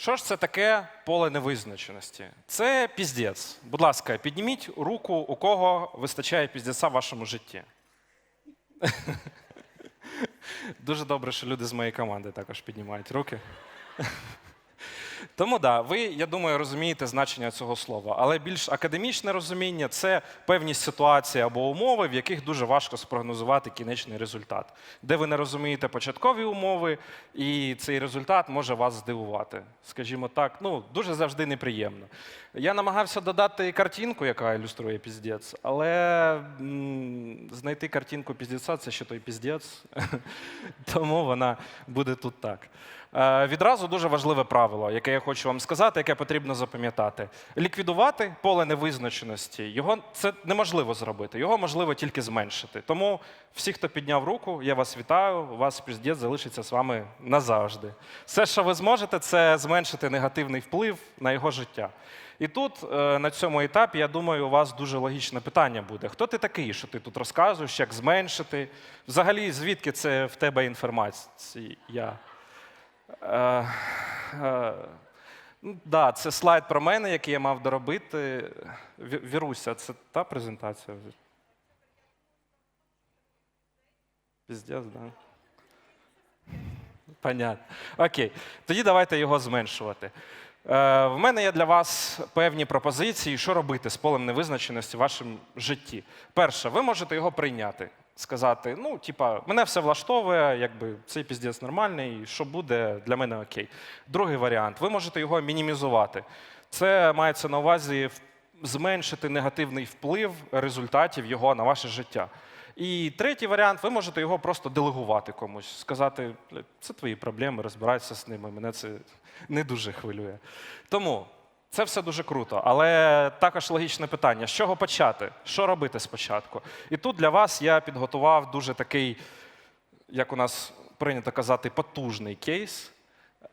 Що ж це таке поле невизначеності? Це піздець. Будь ласка, підніміть руку, у кого вистачає піздеця в вашому житті. Дуже добре, що люди з моєї команди також піднімають руки. Тому да, ви, я думаю, розумієте значення цього слова. Але більш академічне розуміння це певні ситуації або умови, в яких дуже важко спрогнозувати кінечний результат, де ви не розумієте початкові умови, і цей результат може вас здивувати. Скажімо так, ну дуже завжди неприємно. Я намагався додати картинку, яка ілюструє піздець, але знайти картинку піздеця це ще той піздець, тому вона буде тут так. Е, Відразу дуже важливе правило, яке я хочу вам сказати, яке потрібно запам'ятати. Ліквідувати поле невизначеності його це неможливо зробити, його можливо тільки зменшити. Тому всі, хто підняв руку, я вас вітаю. Вас піздець залишиться з вами назавжди. Все, що ви зможете, це зменшити негативний вплив на його життя. І тут е, на цьому етапі, я думаю, у вас дуже логічне питання буде: хто ти такий, що ти тут розказуєш, як зменшити? Взагалі, звідки це в тебе інформація? Е, е, да, це слайд про мене, який я мав доробити. Віруся, це та презентація? Піздець, да? Понятно. Окей. Тоді давайте його зменшувати. Е, в мене є для вас певні пропозиції, що робити з полем невизначеності в вашому житті. Перше, ви можете його прийняти, сказати: ну, типа, мене все влаштовує, якби цей піздець нормальний, що буде, для мене окей. Другий варіант, ви можете його мінімізувати. Це мається на увазі зменшити негативний вплив результатів його на ваше життя. І третій варіант, ви можете його просто делегувати комусь, сказати, це твої проблеми, розбирайся з ними. Мене це не дуже хвилює. Тому це все дуже круто. Але також логічне питання: з чого почати? Що робити спочатку? І тут для вас я підготував дуже такий, як у нас прийнято казати, потужний кейс. е,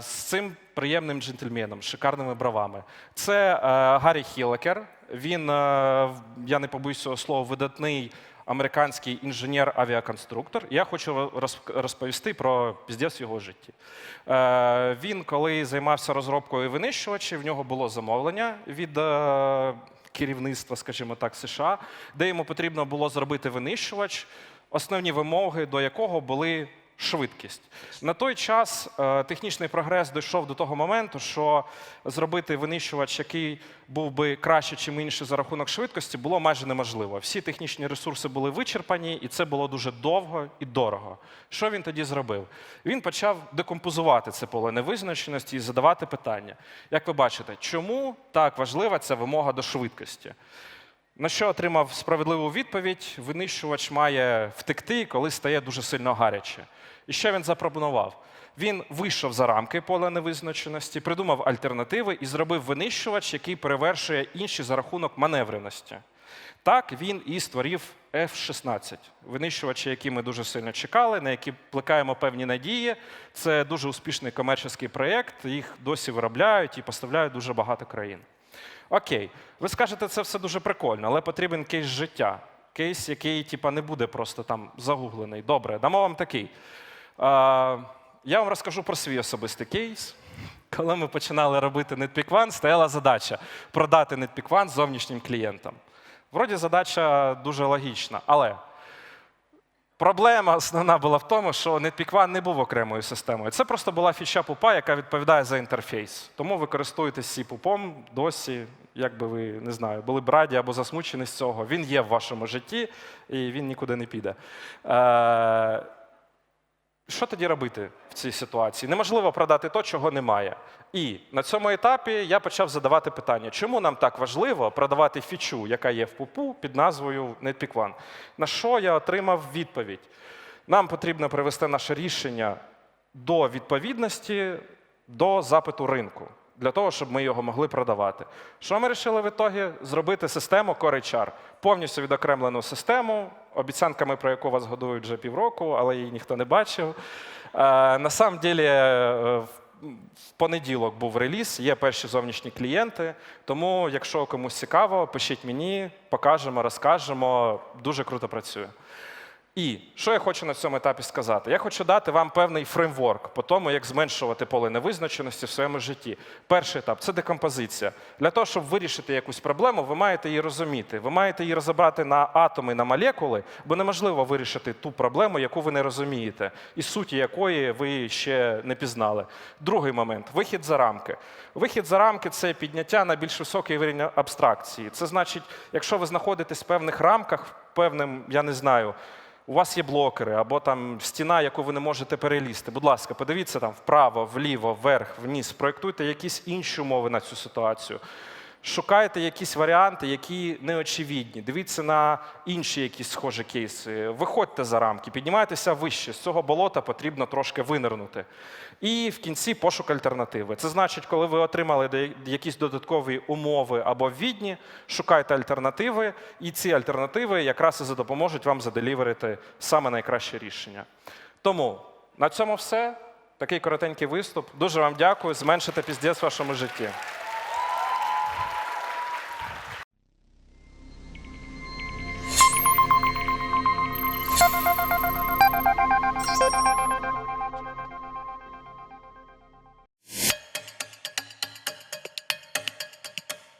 З цим приємним джентльменом, шикарними бравами. Це е, Гаррі Хілекер. Він, е, я не побоюсь цього слова, видатний американський інженер-авіаконструктор. Я хочу розповісти про піздець його житті. Е, Він, коли займався розробкою винищувачів, в нього було замовлення від е, керівництва, скажімо так, США, де йому потрібно було зробити винищувач, основні вимоги до якого були швидкість. На той час е, технічний прогрес дійшов до того моменту, що зробити винищувач, який був би краще, чим інший за рахунок швидкості, було майже неможливо. Всі технічні ресурси були вичерпані, і це було дуже довго і дорого. Що він тоді зробив? Він почав декомпозувати це поле невизначеності і задавати питання. Як ви бачите, чому так важлива ця вимога до швидкості? На що отримав справедливу відповідь: винищувач має втекти, коли стає дуже сильно гаряче. І що він запропонував? Він вийшов за рамки поля невизначеності, придумав альтернативи і зробив винищувач, який перевершує інші за рахунок маневреності. Так він і створив F-16, винищувачі, які ми дуже сильно чекали, на які плекаємо певні надії. Це дуже успішний комерційний проєкт, їх досі виробляють і поставляють дуже багато країн. Окей, ви скажете, це все дуже прикольно, але потрібен кейс життя. Кейс, який типа, не буде просто там загуглений. Добре, дамо вам такий. Е, я вам розкажу про свій особистий кейс. Коли ми починали робити NetPeak One, стояла задача продати NetPeak One зовнішнім клієнтам. Вроді задача дуже логічна, але Проблема основна була в тому, що NetPeak не був окремою системою. Це просто була фіча пупа, яка відповідає за інтерфейс. Тому ви користуєтесь сі пупом досі, як би ви не знаю, були б раді або засмучені з цього. Він є в вашому житті і він нікуди не піде. Е, що тоді робити в цій ситуації? Неможливо продати то, чого немає. І на цьому етапі я почав задавати питання, чому нам так важливо продавати фічу, яка є в пупу під назвою NetPeak One? На що я отримав відповідь? Нам потрібно привести наше рішення до відповідності до запиту ринку, для того, щоб ми його могли продавати. Що ми вирішили в ітогі? Зробити систему Core повністю відокремлену систему, обіцянками про яку вас годують вже півроку, але її ніхто не бачив. Е, На самом деле, е, в понеділок був реліз, є перші зовнішні клієнти. Тому, якщо комусь цікаво, пишіть мені, покажемо, розкажемо. Дуже круто працює. І що я хочу на цьому етапі сказати? Я хочу дати вам певний фреймворк по тому, як зменшувати поле невизначеності в своєму житті. Перший етап це декомпозиція. Для того, щоб вирішити якусь проблему, ви маєте її розуміти. Ви маєте її розібрати на атоми, на молекули, бо неможливо вирішити ту проблему, яку ви не розумієте, і суті якої ви ще не пізнали. Другий момент вихід за рамки. Вихід за рамки це підняття на більш високий рівень абстракції. Це значить, якщо ви знаходитесь в певних рамках, певним, я не знаю. У вас є блокери або там стіна, яку ви не можете перелізти. Будь ласка, подивіться там вправо, вліво, вверх, вниз. Проєктуйте якісь інші умови на цю ситуацію. Шукайте якісь варіанти, які неочевидні. Дивіться на інші якісь схожі кейси. Виходьте за рамки, піднімайтеся вище. З цього болота потрібно трошки винирнути. І в кінці пошук альтернативи. Це значить, коли ви отримали якісь додаткові умови або відні, шукайте альтернативи, і ці альтернативи якраз і допоможуть вам заделіверити саме найкраще рішення. Тому на цьому все. Такий коротенький виступ. Дуже вам дякую. Зменшите піздець в вашому житті.